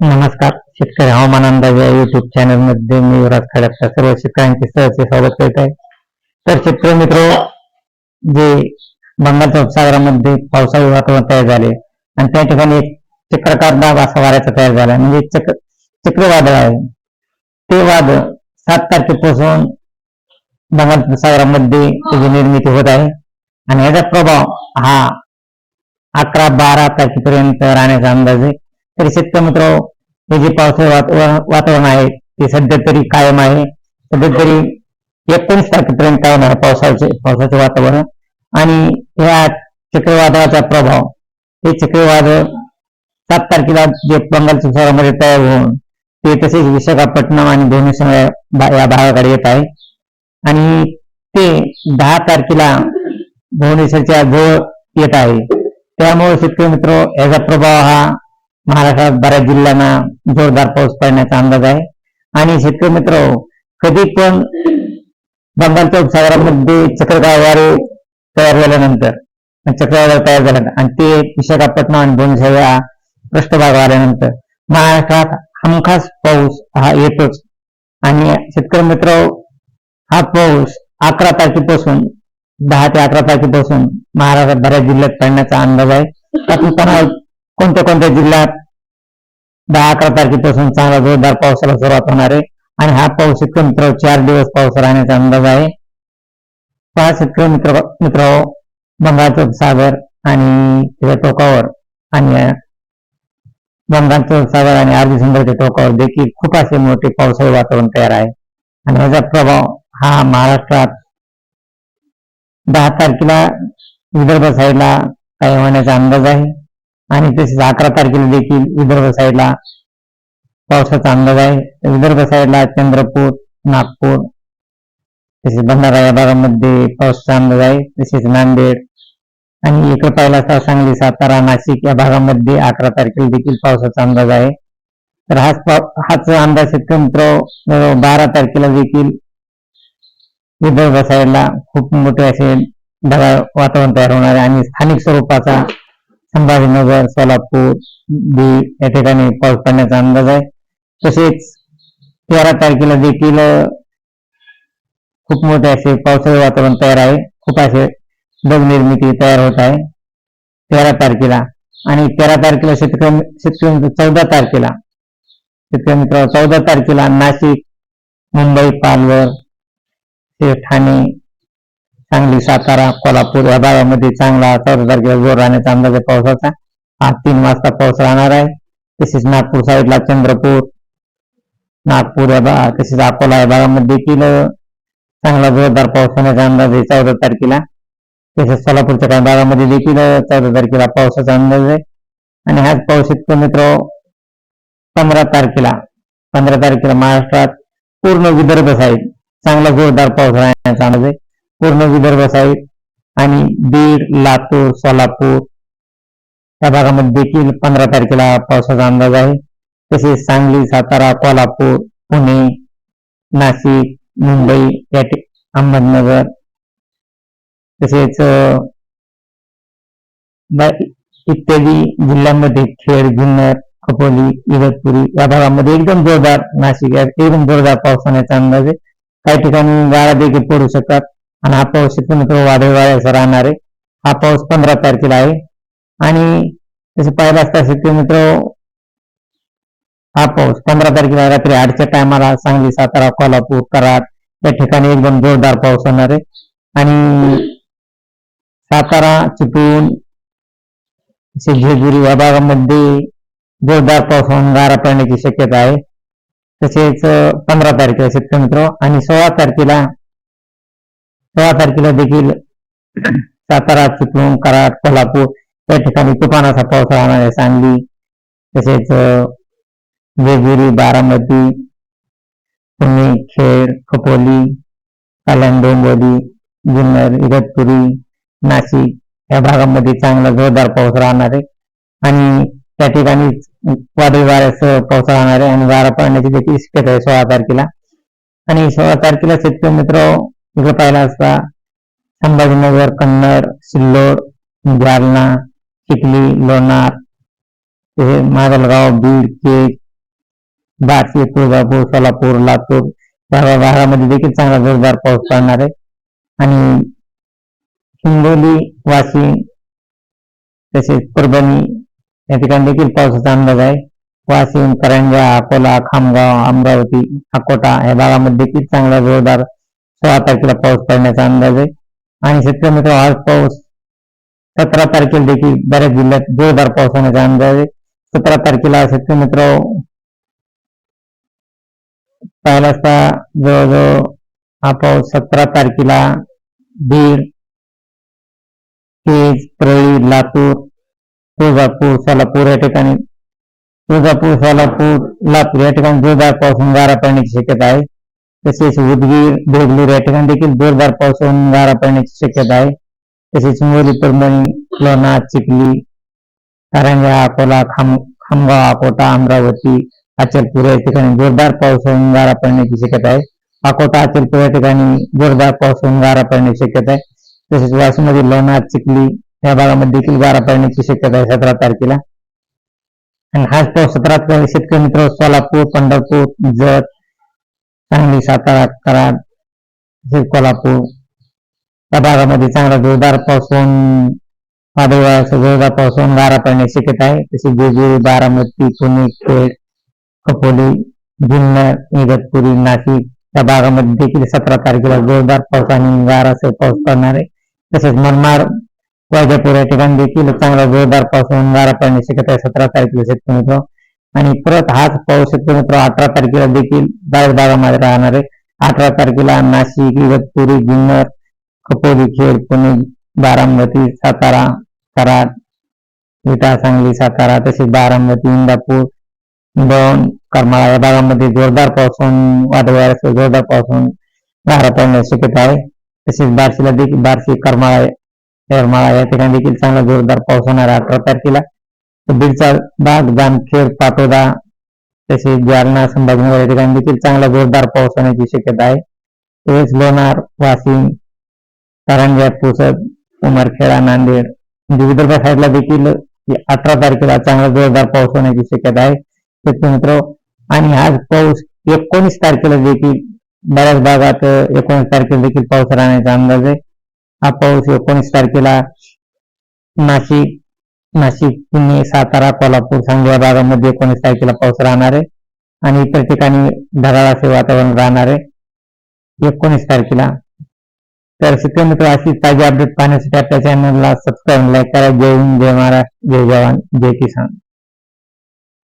नमस्कार. शेतकरी हवामान अंदाज या युट्यूब चॅनलमध्ये मी युवराज खडकचा सर्व शेतकऱ्यांचे सहर्ष स्वागत करीत आहे. तर शेतकरी मित्र जे बंगालच्या उपसागरामध्ये पावसाळी वातावरण तयार झाले आणि त्या ठिकाणी एक चक्रकार दाब असा वाऱ्याचा तयार झाला. म्हणजे चक्र चक्रवादळ आहे. ते वादळ सात तारखेपासून बंगाल उपसागरामध्ये त्याची निर्मिती होत आहे. आणि याचा प्रभाव हा अकरा बारा तारखेपर्यंत राहण्याचा अंदाज आहे. तर शेतकरी मित्र हे जे पावसाळी वातावरण वातावरण आहे ते सध्या तरी कायम आहे. सध्या तरी एकोणीस तारखेपर्यंत कायम आहे पावसाचे पावसाचे वातावरण. आणि या चक्रीवादळाचा प्रभाव हे चक्रीवादळ सात तारखेला जे बंगालच्या शहरामध्ये तयार होऊन ते तसेच विशाखापट्टणम आणि भुवनेश्वर या भागाकडे येत आहे. आणि ते दहा तारखेला भुवनेश्वरच्या जवळ येत आहे. त्यामुळे शेतकरी मित्र याचा प्रभाव हा महाराष्ट्रात बऱ्याच जिल्ह्यांना जोरदार पाऊस पडण्याचा अंदाज आहे. आणि शेतकरी मित्र कधी पण बंगालच्या उपसागरामध्ये चक्रवाळ वारे तयार झाल्यानंतर चक्रवादळ तयार झाल्यानंतर आणि ते विशाखापट्टणम आणि भुवनेश्वर या आल्यानंतर महाराष्ट्रात हमखास पाऊस हा येतोच. आणि शेतकरी मित्र हा पाऊस अकरा तारखेपासून दहा ते अकरा तारखेपासून महाराष्ट्रात बऱ्याच जिल्ह्यात पडण्याचा अंदाज आहे. त्यातून कोणत्या कोणत्या जिल्ह्यात? दहा अकरा तारखेपासून चांगला जोरदार पावसाला सुरुवात होणार आहे. आणि हा पाऊस शेतकरी मित्र चार दिवस पाऊस राहण्याचा अंदाज आहे. पहा शेतकरी मित्र मित्र हो, बंगालचा सागर आणि त्याच्या टोकावर आणि बंगालचा सागर आणि अरबी समुद्राच्या टोकावर देखील खूप असे मोठे पावसाळी वातावरण तयार आहे. आणि याचा प्रभाव हा महाराष्ट्रात दहा तारखेला विदर्भ साईडला काही होण्याचा अंदाज आहे. आणि तसेच अकरा तारखेला देखील विदर्भ साईडला पावसाचा अंदाज आहे. विदर्भ साईडला चंद्रपूर नागपूर तसेच भंडारा या भागामध्ये पावसाचा अंदाज आहे. तसेच नांदेड आणि इकडे पाहिला असता सांगली सातारा नाशिक या भागामध्ये अकरा तारखेला देखील पावसाचा अंदाज आहे. तर हाच पाव- हाच अंदाज शेतकरी बारा तारखेला देखील विदर्भ साईडला खूप मोठे असे ढगाळ वातावरण तयार होणार आहे आणि स्थानिक स्वरूपाचा संभाजीनगर सोलापूर बीड या ठिकाणी पाऊस पडण्याचा अंदाज आहे. तसेच तेरा तारखेला देखील खूप मोठे असे पावसाळी वातावरण तयार आहे. खूप असे दग निर्मिती तयार होत आहे. तेरा तारखेला आणि तेरा तारखेला शेतकरी शेतकरी मित्र चौदा तारखेला शेतकरी मित्र चौदा तारखेला नाशिक मुंबई पालघर ते ठाणे सांगली सातारा कोल्हापूर या भागामध्ये चांगला चौदा तारखेला जोर राहण्याचा अंदाज आहे पावसाचा. हा तीन वाजता पाऊस राहणार आहे. तसेच नागपूर साईडला चंद्रपूर नागपूर या भाग तसेच अकोला या भागामध्ये देखील चांगला जोरदार पाऊस होण्याचा अंदाज आहे चौदा तारखेला तसेच सोलापूरच्या काही भागामध्ये देखील चौदा तारखेला पावसाचा अंदाज आहे. आणि हाच पाऊस इतकं मित्र पंधरा तारखेला पंधरा तारखेला महाराष्ट्रात पूर्ण विदर्भ साईड चांगला जोरदार पाऊस राहण्याचा अंदाज आहे. पूर्ण विदर्भ साईड आणि बीड लातूर सोलापूर या भागामध्ये देखील पंधरा तारखेला पावसाचा अंदाज आहे. तसेच सांगली सातारा कोल्हापूर पुणे नाशिक मुंबई या अहमदनगर तसेच इत्यादी जिल्ह्यांमध्ये खेड जुन्नर खपोली इगतपुरी या भागामध्ये एकदम जोरदार नाशिक एकदम जोरदार पाऊस होण्याचा अंदाज आहे. काही ठिकाणी गाळा देखील पडू शकतात. आणि हा पाऊस इथून मित्र वादळ वाऱ्याचा राहणार आहे. हा पाऊस पंधरा तारखेला आहे. आणि तसं पाहिलं असता शेतकरी मित्र हा पाऊस पंधरा तारखेला रात्री आठच्या टायमाला सांगली सातारा कोल्हापूर कराड या ठिकाणी एकदम जोरदार पाऊस होणार आहे. आणि सातारा चिपळूण तसे जेजुरी या भागामध्ये जोरदार पाऊस होऊन गारा पडण्याची शक्यता आहे. तसेच पंधरा तारखेला शेतकरी मित्र आणि सोळा तारखेला सोळा तारखेला देखील सातारा चिपळूण कराड कोल्हापूर या ठिकाणी तुफानाचा पाऊस राहणार आहे. सांगली तसेच अं, जेजुरी बारामती पुणे खेड खपोली कल्याण डोंबिवली जुन्नर इगतपुरी नाशिक या भागामध्ये चांगला जोरदार पाऊस राहणार आहे. आणि त्या ठिकाणी वादळी वाऱ्यासह पाऊस राहणार आहे. आणि वारा पडण्याची देखील शक्यता आहे सोळा तारखेला. आणि सोळा तारखेला शेतकरी मित्र इकडे पाहिला असता संभाजीनगर कन्नड सिल्लोड जालना चिखली लोणार तसेच माजलगाव बीड केज बार्शी तुळजापूर सोलापूर लातूर या भागामध्ये देखील चांगला जोरदार पाऊस पडणार आहे. आणि हिंगोली वाशिम तसेच परभणी या ठिकाणी देखील पावसाचा अंदाज आहे. वाशिम करंजा अकोला खामगाव अमरावती अकोटा या भागामध्ये देखील चांगला जोरदार सोळा तारखेला पाऊस पडण्याचा अंदाज आहे. आणि शेतकरी मित्र आज पाऊस सतरा तारखेला देखील बऱ्याच जिल्ह्यात जोरदार पाऊस होण्याचा अंदाज आहे. सतरा तारखेला शेतकरी मित्र पाहिला असता जवळजवळ हा पाऊस सतरा तारखेला बीड केज परळी लातूर तुळजापूर सोलापूर या ठिकाणी तुळजापूर सोलापूर लातूर या ठिकाणी जोरदार पाऊस गारा पडण्याची शक्यता आहे. तसेच उदगीर देगलूर या ठिकाणी देखील जोरदार पाऊस होऊन गारा पडण्याची शक्यता आहे. तसेच हिंगोली परभणी लोणा चिखली कारंजा अकोला खाम खामगाव अकोटा अमरावती अचलपूर या ठिकाणी जोरदार पाऊस होऊन गारा पडण्याची शक्यता आहे. अकोटा अचलपूर या ठिकाणी जोरदार पाऊस होऊन गारा पडण्याची शक्यता आहे. तसेच वाशिममध्ये लोणा चिखली या भागामध्ये देखील गारा पडण्याची शक्यता आहे सतरा तारखेला. आणि हाच पाऊस सतरा शेतकरी मित्र सोलापूर पंढरपूर जत सांगली सातारा कराड तसेच कोल्हापूर त्या भागामध्ये चांगला जोरदार पाऊस होऊन वादळवाळाचा जोरदार पाऊस होऊन गारा पडण्याची शक्यता आहे. तसेच जेजुरी बारामती पुणे खेड कपोली जुन्नर इगतपुरी नाशिक या भागामध्ये देखील सतरा तारखेला जोरदार पाऊस आणि गारासह पाऊस पडणार आहे. तसेच मनमाड वैजापूर या ठिकाणी देखील चांगला जोरदार पाऊस होऊन गारा पडण्याची शक्यता आहे. सतरा तारखेला शेतकरी मित्र आणि परत हाच पाऊस शकतो मित्र अठरा तारखेला देखील बऱ्याच भागामध्ये राहणार आहे. अठरा तारखेला नाशिक इगतपुरी जुन्नर कपोली खेड पुणे बारामती सातारा कराड विटा सांगली सातारा तसेच बारामती इंदापूर दोन करमाळा या भागामध्ये जोरदार पाऊस होऊन जोरदार पाऊस होऊन गारा पडण्याची शक्यता आहे. तसेच बार्शीला देखील बार्शी करमाळा करमाळा या ठिकाणी देखील चांगला जोरदार पाऊस होणार आहे अठरा तारखेला. बीडचा बाग जामखेड पाटोदा तसेच जालना संभाजीनगर या ठिकाणी देखील चांगला जोरदार पाऊस होण्याची शक्यता आहे. तसेच लोणार वाशिम कारंजा पुसद उमरखेडा नांदेड म्हणजे विदर्भ साईडला देखील अठरा तारखेला चांगला जोरदार पाऊस होण्याची शक्यता आहे. शेतकरी मित्र आणि आज पाऊस एकोणीस तारखेला देखील बऱ्याच भागात एकोणीस तारखेला देखील पाऊस राहण्याचा अंदाज आहे. हा पाऊस एकोणीस तारखेला नाशिक नाशिक पुणे सातारा कोल्हापूर सांगली भागामध्ये एकोणीस तारखेला पाऊस राहणार आहे आणि इतर ठिकाणी ढगाळ असे वातावरण राहणार आहे. एकोणीस तारखेला. तर शेतकरी मित्र अशी ताजी अपडेट पाहण्यासाठी आपल्या चॅनलला सबस्क्राईब लाईक करा. जय हिंद जय महाराष्ट्र जय जवान जय किसान.